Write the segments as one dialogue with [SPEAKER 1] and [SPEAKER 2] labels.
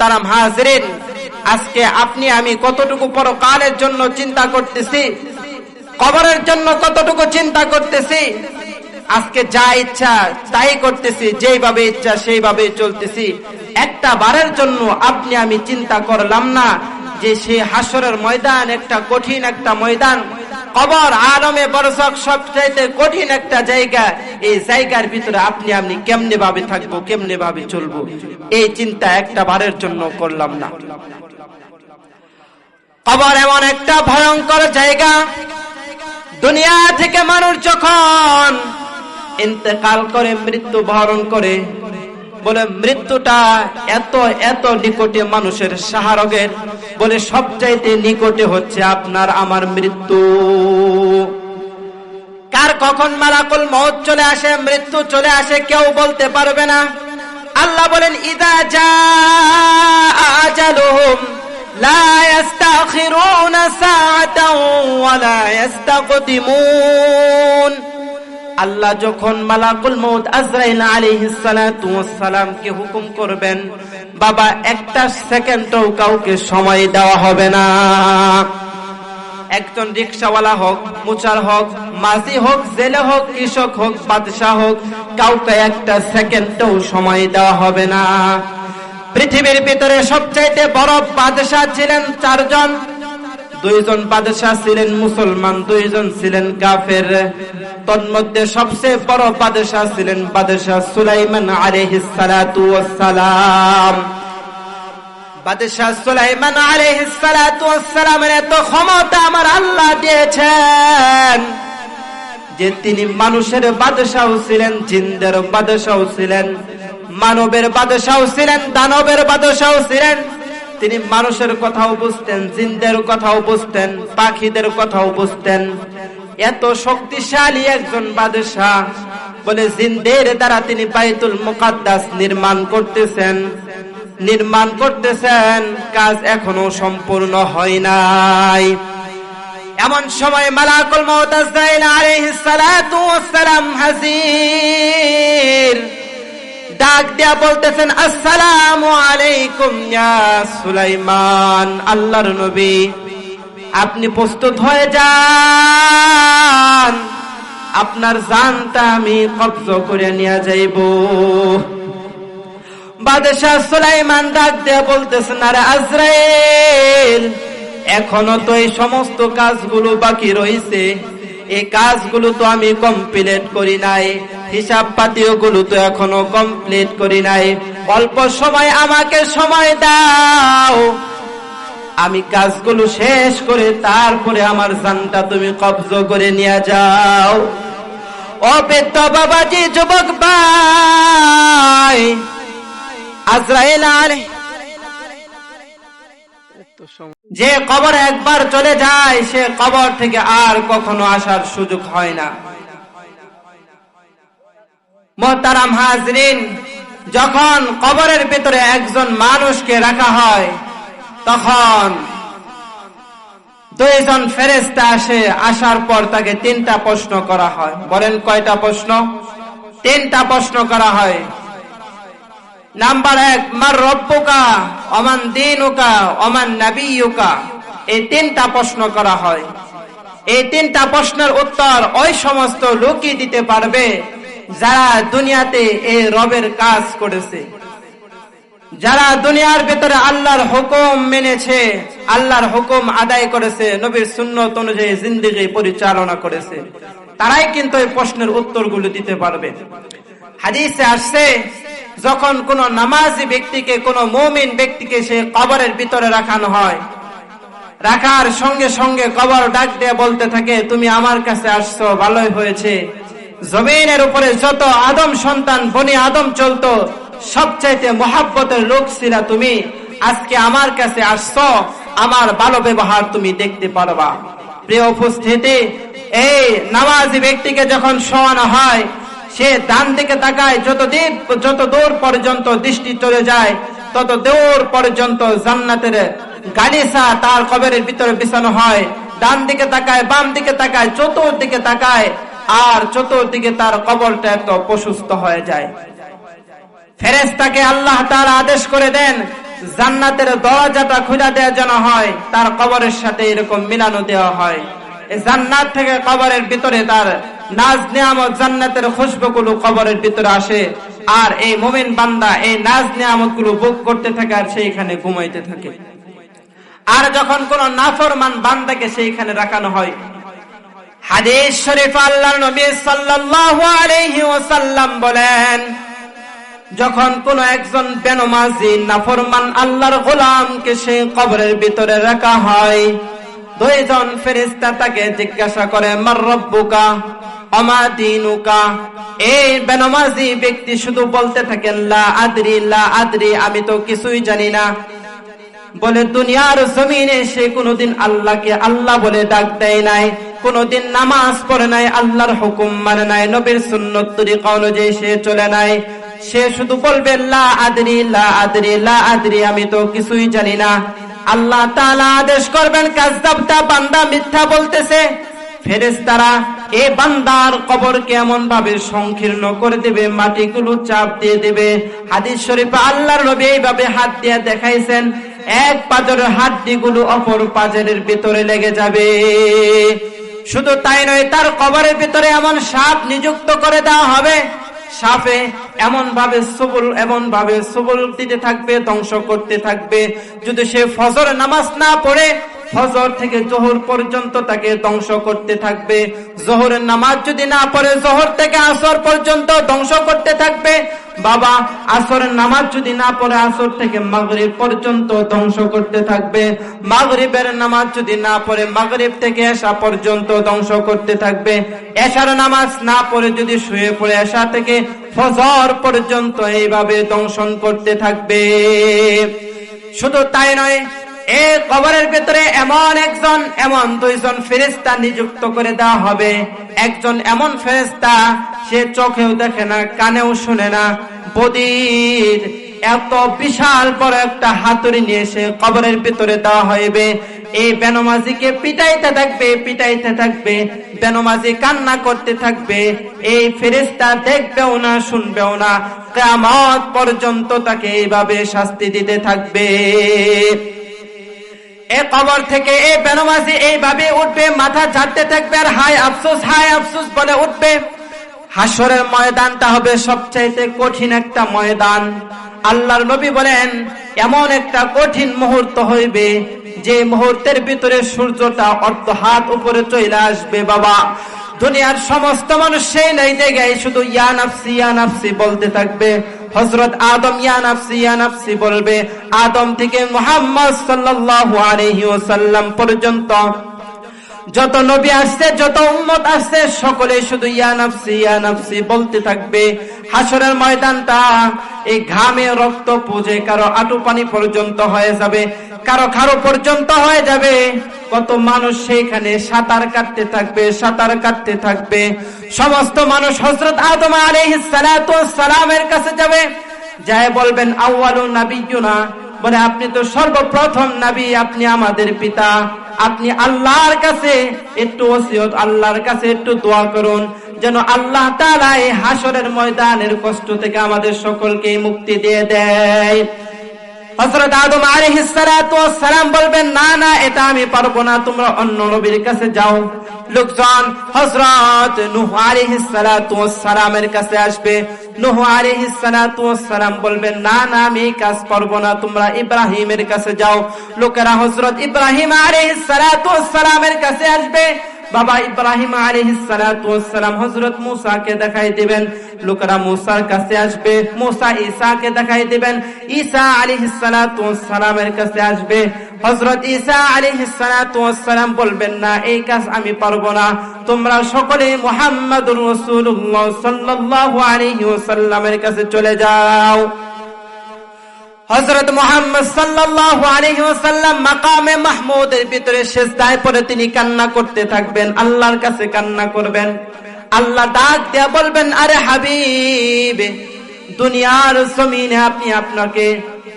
[SPEAKER 1] তারাম হাজরিন। আজকে আপনি, আমি কতটুকু পরকালের জন্য চিন্তা করতেছি, কবরের জন্য কতটুকু চিন্তা করতেছি, আজকে যা ইচ্ছা তাই করতেছি, যেইভাবে ইচ্ছা সেইভাবে চলতেছি। একটা বারের জন্য আপনি, আমি চিন্তা করলাম না যে সে হাসরের ময়দান একটা কঠিন একটা ময়দান। কবর আলমে বরসক সবচাইতে কঠিন একটা জায়গা। এই জায়গার ভিতরে আপনি আপনি কেমনে ভাবে থাকব কেমনে ভাবে চলবো? এই চিন্তা একটা বারের জন্য করলাম না। কবর এমন একটা ভয়ঙ্কর জায়গা। দুনিয়া থেকে মানুষ যখন ইন্তেকাল করে মৃত্যু বরণ করে বলে, মৃত্যুটা এত এত নিকটে মানুষের সাহারগের। বলে, সবচাইতে নিকটে হচ্ছে আপনার আমার মৃত্যু। কার কখন মালাকুল মৌত চলে আসে, মৃত্যু চলে আসে, কেউ বলতে পারবে না। আল্লাহ বলেন, ইদা যা লা আল্লাহ যখন মালাকুল মৌত আজরাইল আলাইহিস সালাতু কে হুকুম করবেন, বাবা, একটা সেকেন্ডও কাউকে সময় দেওয়া হবে না। একজন রিক্সাওয়ালা হোক, মুচার হোক, মাঝি হোক, জেলে হোক, কৃষক হোক, বাদশাহ হোক, কাউকে একটা সেকেন্ডও সময় দেওয়া হবে না। পৃথিবীর ভিতরে সবচাইতে বড় বাদশাহ ছিলেন চারজন। দুইজন বাদশাহ ছিলেন মুসলমান, দুইজন ছিলেন কাফের। তন্মধ্যে সবচেয়ে বড় বাদশাহ ছিলেন বাদশাহ সুলাইমান আলাইহিস সালাতু ওয়াস সালাম বাদশাহ সুলাইমান আলাইহিস সালাতু ওয়াস সালামের এত ক্ষমতা আমার আল্লাহ দিয়েছেন যে তিনি মানুষের বাদশাহ ছিলেন, জিন্দের বাদশাহ ছিলেন, মানবের বাদশাহ ছিলেন, দানবের বাদশাহ ছিলেন। তিনি মানুষের কথাও বুঝতেন, জিন্দের কথাও বুঝতেন, পাখিদের কথাও বুঝতেন। এত শক্তিশালী একজন বাদশাহ। বলে, জিন্দের দ্বারা তিনি বাইতুল মুকাদ্দাস নির্মাণ করতেছেন। নির্মাণ করতেছেন, কাজ এখনও সম্পূর্ণ হয় নাই। এমন সময় মালাকুল মউত আজরাইল আলাইহিস সালাতু সালাম হাজির। ডাক দিয়া বলতেছেন, আসসালামু আলাইকুম ইয়া সুলাইমান, আল্লাহর নবী। আপনি প্রস্তুত হয়ে যান। আপনার জানটা আমি কবজ করে নিয়ে যাইব। বাদশাহ সুলাইমান ডাক দিয়া বলতেছেন, আরে আজরাইল, এখনও তো এই সমস্ত কাজগুলো বাকি রয়েছে এই কাজগুলো তো আমি কমপ্লিট করি নাই। হিসাব পাতিও গুলো তো এখনও কমপ্লিট করি নাই। অল্প সময় আমাকে সময় দাও। আমি কাজগুলো শেষ করে তারপরে আমার জানটা তুমি কবজ করে নিয়ে যাও। বাবাজি, যুবক ভাই। আজরাইল যে কবর একবার চলে যায়, সে কবর থেকে আর কখনো আসার সুযোগ হয় না। মোহতারাম হাজরিন, যখন কবরের ভেতরে একজন মানুষকে রাখা হয় তখন দুইজন ফেরেস্তা আসে, আসার পর তাকে তিনটা প্রশ্ন করা হয়। বলেন কয়টা প্রশ্ন? তিনটা প্রশ্ন করা হয়। নাম্বার এক, মার রব্বুকা অমান অমান নাবিয়ুকা? এই তিনটা প্রশ্ন করা হয়। এই তিনটা প্রশ্নের উত্তর ওই সমস্ত লোকই দিতে পারবে যারা দুনিয়াতে এই রবের কাজ করেছে। যারা দুনিয়ার ভেতরে আল্লাহর হুকুম মেনেছে, আল্লাহর হুকুম আদায় করেছে, নবীর সুন্নত অনুযায়ী জিন্দিগি পরিচালনা করেছে, তারাই কিন্তু এই প্রশ্নের উত্তরগুলো দিতে পারবে। হাদিসে আসছে, যখন কোন নামাজি ব্যক্তিকে, কোন মমিন ব্যক্তিকে সে কবরের ভিতরে রাখানো হয়, রাখার সঙ্গে সঙ্গে কবর ডাক দিয়ে বলতে থাকে, তুমি আমার কাছে আসছো, ভালোই হয়েছে। জমিনের উপরে যত আদম সন্তান, বনি আদম চলতো সবচাইতে মহাব্বতের লোক ছিল তুমি। আজকে আমার কাছে আসছো, আমার ভালো ব্যবহার তুমি দেখতে পারবা। প্রিয় উপস্থিতি, এই নামাজি ব্যক্তিকে যখন শোয়ানো হয়, সে ডান দিকে তাকায় যতদিন যত দূর পর্যন্ত দৃষ্টি চলে যায়, তত দূর পর্যন্ত জান্নাতের গালিসা তার কবরের ভিতরে বিছানো হয়। ডান দিকে তাকায়, বাম দিকে তাকায়, চতুর্দিকে তাকায়, আর চতুর্দিকে তার কবরটা এত প্রশস্ত হয়ে যায়। ফেরেস্তাকে আল্লাহ তার আদেশ করে দেন, জান্নাতের দরজাটা খুলে দেওয়া যেন হয়, তার কবরের সাথে এরকম মিলানো দেওয়া হয়। জান্নাত থেকে কবরের ভিতরে তার নাজ নিয়ামত জান্নাতের খুশবুগুলো কবরের ভিতরে আসে, আর এই মোমিন বান্দা এই নাজ নিয়ামতগুলো ভোগ করতে থাকে আর সেইখানে ঘুমাইতে থাকে। আর যখন কোন নাফরমান বান্দাকে সেইখানে রাখানো হয়, হাদিস শরীফ আল্লাহ নবী সাল্লাল্লাহু আলাইহি ওয়াসাল্লাম বলেন যখন কোন একজন বেনমাজি নাফরমান আল্লাহর গোলামকে সে কবরের ভিতরে রাখা হয়, দুইজন ফেরেশতা তাকে জিজ্ঞাসা করে, মার রব্বুকা এই বেনমাজি ব্যক্তি শুধু বলতে থাকেন, লা আদরি লা আদরি, আমি তো কিছুই জানি না। বলে, দুনিয়ার জমিনে সে কোনোদিন আল্লাহকে আল্লাহ বলে ডাক দেয় নাই, কোনোদিন নামাজ পড়ে নাই, আল্লাহর হুকুম মানে নাই, নবীর সুন্নত তরিকা অনুযায়ী সে চলে নাই। সে শুধু বলবে আদরি, লা আদরি লা আদরি, আমি তো কিছুই জানি না। আল্লাহ তাআলা আদেশ করবেন কাজদাবটা বান্দা মিথ্যা বলতেছে। ফেরেশতারা, এ বান্দার কবরকে এমন ভাবে সংকীর্ণ করে দেবে, মাটিগুলো চাপ দিয়ে দেবে। হাদিস শরীফে আল্লাহর নবী এইভাবে হাত দিয়ে দেখাইছেন, এক পাজরের হাড্ডিগুলো অপর পাজরের ভিতরে লেগে যাবে। শুধু তাই নয়, তার কবরের ভিতরে এমন সাপ নিযুক্ত করে দেওয়া হবে। সাপে এমন ভাবে সবল এমন ভাবে সবল দিতে থাকবে, ধ্বংস করতে থাকবে। যদি সে ফজর নামাজ না পড়ে ফজর থেকে জোহর পর্যন্ত তাকে ধ্বংস করতে থাকবে। জোহরের নামাজ যদি না পড়ে, জোহর থেকে আসর পর্যন্ত ধ্বংস করতে থাকবে। বাবা, আসরের নামাজ যদি না পড়ে, আসর থেকে মাগরিব পর্যন্ত ধ্বংস করতে থাকবে। মাগরিবের নামাজ যদি না পড়ে, মাগরিব থেকে এসা পর্যন্ত ধ্বংস করতে থাকবে। এশার নামাজ না পড়ে যদি শুয়ে পড়ে এসা থেকে ফজর পর্যন্ত এইভাবে দংশন করতে থাকবে। শুধু তাই নয় এ কবরের ভেতরে এমন একজন, এমন দুইজন ফেরেস্তা নিযুক্ত করে দেওয়া হবে। একজন এমন ফেরেস্তা সে চোখেও দেখে না, কানেও শুনে না। বদির এত বিশাল বড় একটা হাতুড়ি নিয়ে সে কবরের ভিতরে দেওয়া হইবে। এই বেনমাজিকে পিটাইতে থাকবে পিটাইতে থাকবে। বেনমাজি কান্না করতে থাকবে। এই ফেরেস্তা দেখবেও না, শুনবেও না। কেমত পর্যন্ত তাকে এইভাবে শাস্তি দিতে থাকবে। এ কবর থেকে এই বেনমাজি এইভাবে উঠবে, মাথা ঝাড়তে থাকবে আর হাই আফসোস হাই আফসোস বলে উঠবে। হাসরের ময়দানটা হবে সবচাইতে কঠিন একটা ময়দান। আল্লাহর নবী বলেন, এমন একটা কঠিন মুহূর্ত হইবে যে মুহূর্তের ভিতরে সূর্যটা অর্ধ হাত উপরে চলে আসবে, বাবা। দুনিয়ার সমস্ত মানুষ সেই নাই জায়গায় শুধু ইয়া নাফসি ইয়া নাফসি বলতে থাকবে। হজরত আদম ইয়া নাফসি ইয়া নাফসি বলবে। আদম থেকে মোহাম্মদ সাল্লাল্লাহু আলাইহি ওয়াসাল্লাম পর্যন্ত যত নবী আসছে, যত উম্মত আসছে, সকলে শুধু ইয়া নাফসি ইয়া নাফসি বলতে থাকবে। হাসরের ময়দানটা এই ঘামে রক্ত পুজে কারও আটু পানি পর্যন্ত হয়ে যাবে, কারও খারো পর্যন্ত হয়ে যাবে। কত মানুষ সেইখানে সাঁতার কাটতে থাকবে, সাঁতার কাটতে থাকবে। সমস্ত মানুষ হজরত আদম আলাইহিস সালামের কাছে যাবে। যায় বলবেন আউয়ালু নাবিয়ুনা বলে, আপনি তো সর্বপ্রথম নাবী, আপনি আমাদের পিতা। আপনি আল্লাহর কাছে একটু ওসিয়ত, আল্লাহর কাছে একটু দোয়া করুন, যেন আল্লাহ তাআলা এই হাসরের ময়দানের কষ্ট থেকে আমাদের সকলকে মুক্তি দিয়ে দেয়। হযরত আদম সালাম বলবেন, না না, এটা আমি পারব না, তোমরা অন্য নবীর কাছে যাও। লোকজন হযরত নূহ আলাইহিস সালাতু সালামের কাছে আসবে। নূহ আলাইহিস সালাতু ওয়াস সালাম বলবেন, না না, আমি এই কাজ পারব না, তোমরা ইব্রাহিমের কাছে যাও। লোকেরা হযরত ইব্রাহিম আলাইহিস সালাতু ওয়াস সালামের কাছে আসবে। বাবা ইব্রাহিম ওয়াস সালাম হযরত মুসাকে দেখাই দিবেন। লোকেরা মুসার কাছে আসবে, মুসা ঈসাকে দেখাই দিবেন। ঈসা ওয়াস সালামের কাছে আসবে। হযরত ঈসা ওয়াস সালাম বলবেন, না, এই কাজ আমি পারব না। তোমরা সকলে মুহাম্মাদুর রাসূলুল্লাহ সাল্লাল্লাহু আলাইহি ওয়াসাল্লামের কাছে চলে যাও। হযরত মুহাম্মদ ওয়াসাল্লাম মাকামে মাহমুদের ভিতরে সেজদায় পড়ে তিনি কান্না করতে থাকবেন, আল্লাহর কাছে কান্না করবেন। আল্লাহ ডাক দিয়া বলবেন, আরে হাবিব, দুনিয়ার জমিনে আপনি আপনাকে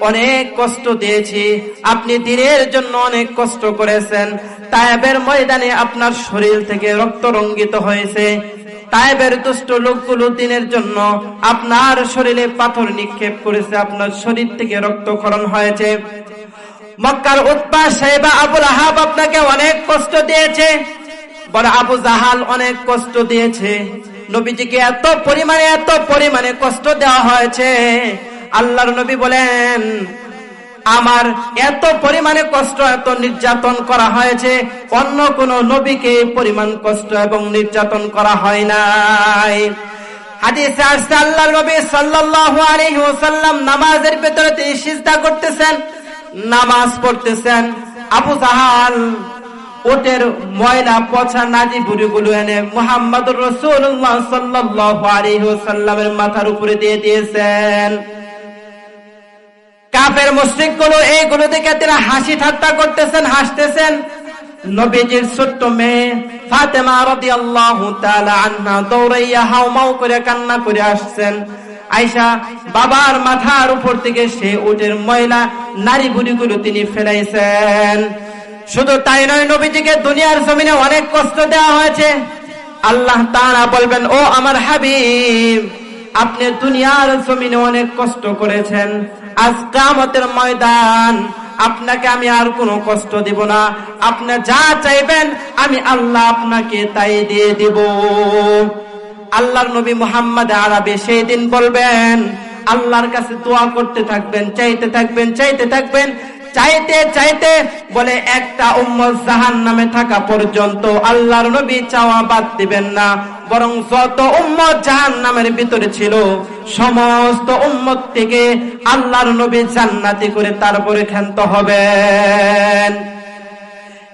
[SPEAKER 1] অনেক কষ্ট দিয়েছি। আপনি দিনের জন্য অনেক কষ্ট করেছেন। তায়াবের ময়দানে আপনার শরীর থেকে রক্ত রঙ্গিত হয়েছে। তাইবের দুষ্ট লোকগুলো দিনের জন্য আপনার শরীরে পাথর নিক্ষেপ করেছে, আপনার শরীর থেকে রক্তক্ষরণ হয়েছে। মক্কার উৎপা সাহেবা আবুল আহাব আপনাকে অনেক কষ্ট দিয়েছে, বড় আবু জাহাল অনেক কষ্ট দিয়েছে। নবীজিকে এত পরিমাণে এত পরিমাণে কষ্ট দেওয়া হয়েছে। আল্লাহর নবী বলেন আমার এত পরিমাণে কষ্ট, এত নির্যাতন করা হয়েছে, অন্য কোন নবীকে পরিমাণ কষ্ট এবং নির্যাতন করা হয় নাই। নামাজের করতেছেন, নামাজ পড়তেছেন। আবু এনে ওয়াসাল্লামের মাথার উপরে দিয়ে দিয়েছেন। কাফের মুশরিকগুলো এইগুলো দেখে তারা হাসি ঠাট্টা করতেছেন, হাসতেছেন। নবীজির ছোট্ট মেয়ে ফাতেমা রাদিয়াল্লাহু তাআলা আনহা দৌড়াইয়া হাউমাউ করে কান্না করে আসছেন। আয়সা বাবার মাথার উপর থেকে সে উটের ময়লা নারী বুড়িগুলো তিনি ফেলাইছেন। শুধু তাই নয়, নবীজিকে দুনিয়ার জমিনে অনেক কষ্ট দেওয়া হয়েছে। আল্লাহ তাআলা বলবেন, ও আমার হাবিব, আপনি দুনিয়ার জমিনে অনেক কষ্ট করেছেন। আজ কামতের ময়দান, আপনাকে আমি আর কোনো কষ্ট দিব না। আপনি যা চাইবেন, আমি আল্লাহ আপনাকে তাই দিয়ে দিব। আল্লাহর নবী মোহাম্মদ আরবে সেই দিন বলবেন, আল্লাহর কাছে দোয়া করতে থাকবেন, চাইতে থাকবেন চাইতে থাকবেন। চাইতে চাইতে বলে একটা উম্মত জাহান নামে থাকা পর্যন্ত আল্লাহর নবী চাওয়া বাদ দিবেন না। বরং যত উম্মত জাহান নামের ভিতরে ছিল। সমস্ত উম্মত থেকে আল্লাহর নবী জান্নাতি করে তারপরে ক্ষান্ত হবেন।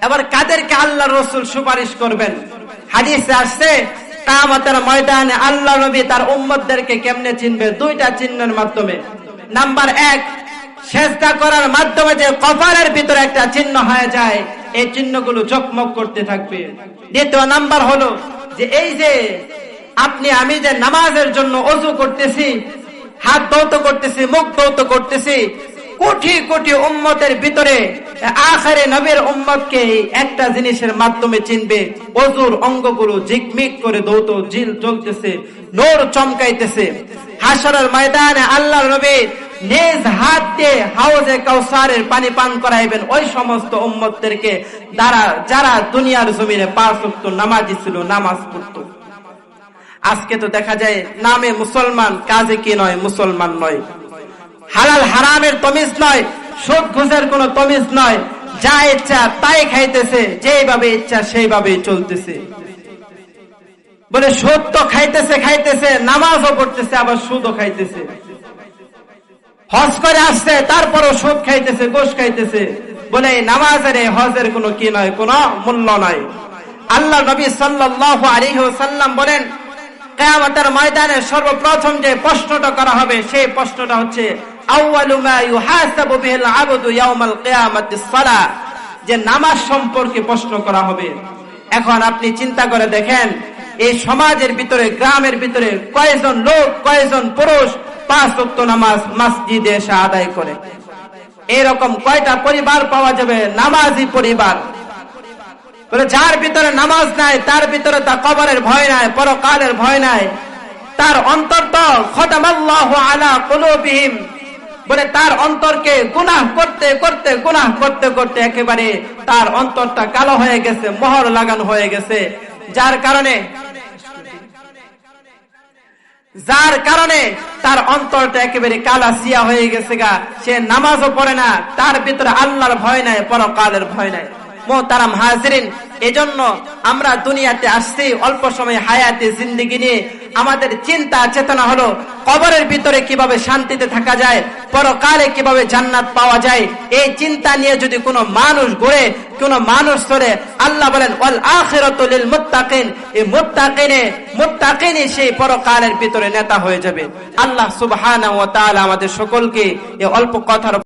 [SPEAKER 1] এবার কাদেরকে আল্লাহ রসুল সুপারিশ করবেন? হাদিসে আসছে কামতের ময়দানে আল্লাহ নবী তার উম্মতদেরকে কেমনে চিনবে? দুইটা চিহ্নের মাধ্যমে। নাম্বার এক চেষ্টা করার মাধ্যমে যে কপালের ভিতরে একটা চিহ্ন হয়ে যায়, এই চিহ্নগুলো চকমক করতে থাকবে। দ্বিতীয় নাম্বার হলো যে এই যে আপনি, আমি যে নামাজের জন্য অজু করতেছি, হাত দৌত করতেছি, মুখ দৌত করতেছি, কোটি কোটি উম্মতের ভিতরে আখারে নবীর উম্মতকে একটা জিনিসের মাধ্যমে চিনবে, অজুর অঙ্গগুলো ঝিকমিক করে দৌত জিল চলতেছে নোর চমকাইতেছে। হাসরের ময়দানে আল্লাহ নবী নিজ, হাত দিয়ে হাউজে কাউসারের পানি পান করাইবেন। ওই সমস্ত উম্মতদেরকে দ্বারা যারা দুনিয়ার জমিনে পাঁচ উক্ত নামাজি ছিল, নামাজ পড়তো। আজকে তো দেখা যায় নামে মুসলমান, কাজে কি নয়? মুসলমান নয়। হালাল হারামের তমিজ নয় সুদ ঘুষের কোন তমিজ নয়। যা ইচ্ছা তাই খাইতেছে যেভাবে ইচ্ছা সেইভাবে চলতেছে। বলে সুদ তো খাইতেছে খাইতেছে, নামাজও পড়তেছে, আবার সুদও খাইতেছে। হজ করে আসছে, তারপরও সুদ খাইতেছে গোস খাইতেছে। বলে নামাজের হজের কোনো কি নয়, কোনো মূল্য নয়। আল্লাহ নবী সাল্লাল্লাহু আলাইহি ওয়াসাল্লাম বলেন, কিয়ামতের ময়দানে সর্বপ্রথম যে প্রশ্নটা করা হবে, সেই প্রশ্নটা হচ্ছে যে নামাজ সম্পর্কে প্রশ্ন করা হবে। এখন আপনি চিন্তা করে দেখেন, এই সমাজের ভিতরে, গ্রামের ভিতরে কয়জন লোক, কয়জন পুরুষ পাঁচ ওয়াক্ত নামাজ মসজিদে এসে আদায় করে। এরকম কয়টা পরিবার পাওয়া যাবে? নামাজি পরিবার। যার ভিতরে নামাজ নাই, তার ভিতরে তা কবরের ভয় নাই, পরকালের ভয় নাই। তার অন্তর তো খতামাল্লাহ বলে, তার অন্তরকে গুনাহ করতে করতে, গুনাহ করতে করতে একেবারে তার অন্তরটা কালো হয়ে গেছে, মোহর লাগানো হয়ে গেছে। যার কারণে যার কারণে তার অন্তরটা একেবারে কালা সিয়া হয়ে গেছে গা। সে নামাজও পড়ে না, তার ভিতরে আল্লাহর ভয় নাই, পরকালের ভয় নাই। মো তারা হাজরিন এজন্য আমরা দুনিয়াতে আসছি, অল্প সময় হায়াতে জিন্দিগি নিয়ে। আমাদের চিন্তা, চেতনা হলো, কবরের ভিতরে কীভাবে শান্তিতে থাকা যায়, পরকালে কীভাবে জান্নাত পাওয়া যায়, এই চিন্তা নিয়ে যদি কোনো মানুষ গড়ে কোন মানুষ ধরে আল্লাহ বলেন, ওয়াল আখিরাতুল মুত্তাকিন এই মুত্তাকিনে মুত্তাকিনে সেই পরকালের ভিতরে নেতা হয়ে যাবে। আল্লাহ সুবহানাহু ওয়া তাআলা আমাদের সকলকে এই অল্প কথার